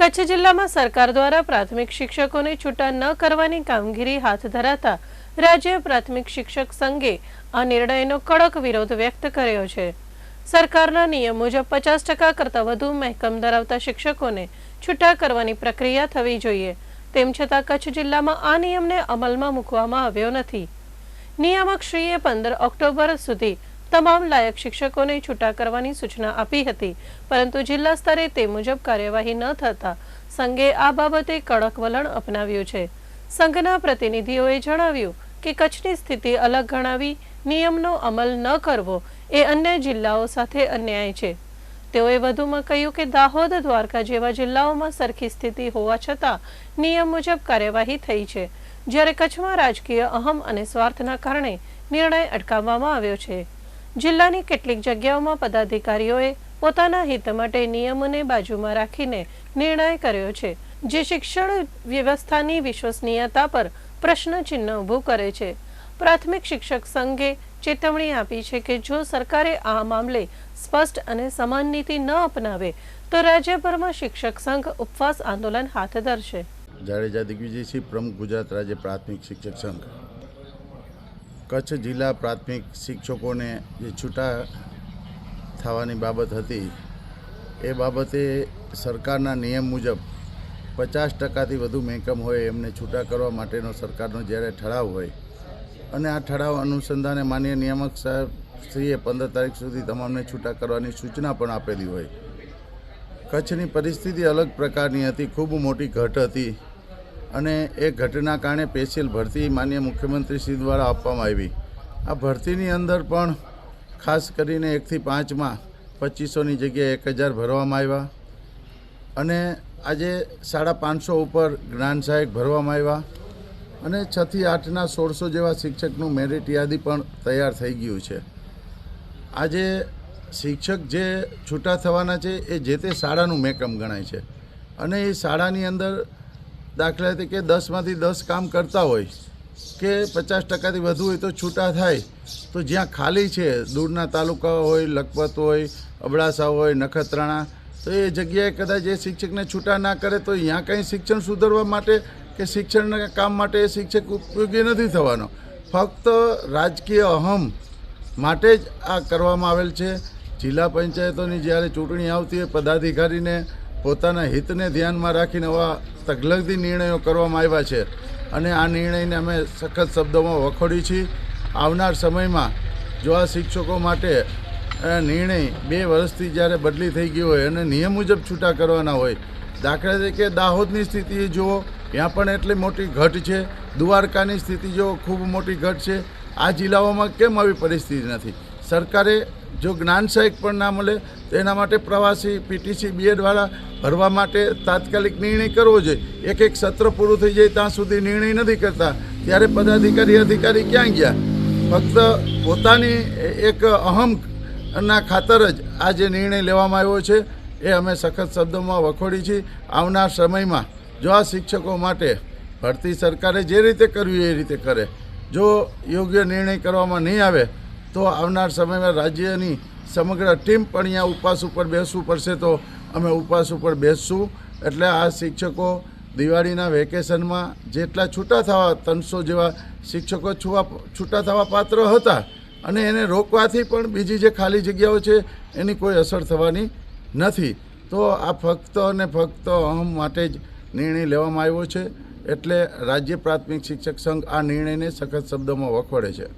કચ્છ જિલ્લામાં સરકાર દ્વારા પ્રાથમિક શિક્ષકોને છૂટા ન કરવાની કામગીરી હાથ ધરાતા રાજ્ય પ્રાથમિક શિક્ષક સંઘે આ નિર્ણયનો કડક વિરોધ વ્યક્ત કર્યો છે. સરકારના નિયમ મુજબ પચાસ ટકા કરતાં વધુ મહેકમ ધરાવતા શિક્ષકોને છૂટા કરવાની પ્રક્રિયા થવી જોઈએ. તેમ છતાં કચ્છ જિલ્લામાં આ નિયમને અમલમાં મૂકવામાં આવ્યો નથી. નિયામકશ્રીએ પંદર ઓક્ટોબર સુધી તમામ લાયક શિક્ષકોને છૂટા કરવાની સૂચના આપી હતી. પરંતુ જિલ્લા સ્તરે તે મુજબ કાર્યવાહી ન થતા સંઘે આ બાબતે કડક વલણ અપનાવ્યું છે. સંઘના પ્રતિનિધિઓએ જણાવ્યું કે કચ્છની સ્થિતિ અલગ ગણાવી, નિયમનો અમલ ન કરવો એ અન્ય જિલ્લાઓ સાથે અન્યાય છે. તેઓએ વધુમાં કહ્યું કે દાહોદ, દ્વારકા જેવા જિલ્લાઓમાં સરખી સ્થિતિ હોવા છતાં નિયમ મુજબ કાર્યવાહી થઈ છે. જ્યારે કચ્છમાં રાજકીય અહમ અને સ્વાર્થના કારણે નિર્ણય અટકાવવામાં આવ્યો છે. જિલ્લાની કેટલીક જગ્યાઓમાં પદાધિકારીઓએ પોતાના હિત માટે નિયમોને બાજુમાં રાખીને નિર્ણય કર્યો છે, જે શિક્ષણ વ્યવસ્થાની વિશ્વસનીયતા પર પ્રશ્નચિહ્ન ઊભું કરે છે. પ્રાથમિક શિક્ષક સંઘે ચેતવણી આપી છે કે જો સરકારે આ મામલે સ્પષ્ટ અને સમાન નીતિ ન અપનાવે, તો રાજ્યભરમાં શિક્ષક સંઘ ઉપવાસ આંદોલન હાથ ધરશે. જાડેજા દિગ્વિજયસિંહ પ્રમુખ ગુજરાત રાજ્ય પ્રાથમિક શિક્ષક સંઘ. કચ્છ જિલ્લા પ્રાથમિક શિક્ષકોને જે છૂટા થવાની બાબત હતી, એ બાબતે સરકારના નિયમ મુજબ પચાસ ટકાથી વધુ મહેકમ હોય એમને છૂટા કરવા માટેનો સરકારનો જ્યારે ઠરાવ હોય. અને આ ઠરાવ અનુસંધાને માન્ય નિયામક સાહેબશ્રીએ પંદર તારીખ સુધી તમામને છૂટા કરવાની સૂચના પણ આપેલી હોય. કચ્છની પરિસ્થિતિ અલગ પ્રકારની હતી, ખૂબ મોટી ઘટ હતી. અને એ ઘટના કારણે પેશિયલ ભરતી માન્ય મુખ્યમંત્રી શ્રી દ્વારા આપવામાં આવી. આ ભરતીની અંદર પણ ખાસ કરીને એકથી પાંચમાં પચીસોની જગ્યાએ એક હજાર ભરવામાં આવ્યા. અને આજે સાડા પાંચસો ઉપર જ્ઞાન સહાયક ભરવામાં આવ્યા. અને છથી આઠના સોળસો જેવા શિક્ષકનું મેરિટ યાદી પણ તૈયાર થઈ ગયું છે. આજે શિક્ષક જે છૂટા થવાના છે, એ જે તે શાળાનું મેકમ ગણાય છે. અને એ શાળાની અંદર દાખલા તરીકે દસમાંથી દસ કામ કરતા હોય કે પચાસ ટકાથી વધુ હોય તો છૂટા થાય. તો જ્યાં ખાલી છે, દૂરના તાલુકા હોય, લખપત હોય, અબડાસા હોય, નખત્રાણા, તો એ જગ્યાએ કદાચ એ શિક્ષકને છૂટા ના કરે તો અહીંયા કંઈ શિક્ષણ સુધારવા માટે કે શિક્ષણના કામ માટે એ શિક્ષક ઉપયોગી નથી થવાનો. ફક્ત રાજકીય અહમ માટે જ આ કરવામાં આવેલ છે. જિલ્લા પંચાયતોની જ્યારે ચૂંટણી આવતી હોય, પદાધિકારીને પોતાના હિતને ધ્યાનમાં રાખીને આવા તગલગતી નિર્ણયો કરવામાં આવ્યા છે. અને આ નિર્ણયને અમે સખત શબ્દોમાં વખોડી છીએ. આવનાર સમયમાં જો આ શિક્ષકો માટે નિર્ણય બે વર્ષથી જ્યારે બદલી થઈ ગઈ હોય અને નિયમ મુજબ છૂટા કરવાના હોય, દાખલા તરીકે દાહોદની સ્થિતિ જુઓ, ત્યાં પણ એટલી મોટી ઘટ છે. દ્વારકાની સ્થિતિ જુઓ, ખૂબ મોટી ઘટ છે. આ જિલ્લાઓમાં કેમ આવી પરિસ્થિતિ નથી? સરકારે જો જ્ઞાન સહાયક પણ ના મળે, તો એના માટે પ્રવાસી, પીટીસી, બીએડવાળા ભરવા માટે તાત્કાલિક નિર્ણય કરવો જોઈએ. એક એક સત્ર પૂરું થઈ જાય ત્યાં સુધી નિર્ણય નથી કરતા. ત્યારે પદાધિકારી, અધિકારી ક્યાં ગયા? ફક્ત પોતાની એક અહમ ના ખાતર જ આ જે નિર્ણય લેવામાં આવ્યો છે, એ અમે સખત શબ્દોમાં વખોડી છીએ. આવનાર સમયમાં જો આ શિક્ષકો માટે ભરતી સરકારે જે રીતે કરવી એ રીતે કરે. જો યોગ્ય નિર્ણય કરવામાં નહીં આવે તો આવનાર સમયમાં રાજ્યની સમગ્ર ટીમ પણ અહીંયા ઉપવાસ ઉપર બેસવું પડશે તો અમે ઉપવાસ ઉપર બેસશું. એટલે આ શિક્ષકો દિવાળીના વેકેશનમાં જેટલા છૂટા થવા ત્રણસો જેવા શિક્ષકો છુવા છૂટા થવા પાત્ર હતા અને એને રોકવાથી પણ બીજી જે ખાલી જગ્યાઓ છે એની કોઈ અસર થવાની નથી. તો આ ફક્ત અને ફક્ત અહમ માટે જ નિર્ણય લેવામાં આવ્યો છે. એટલે રાજ્ય પ્રાથમિક શિક્ષક સંઘ આ નિર્ણયને સખત શબ્દોમાં વખોડે છે.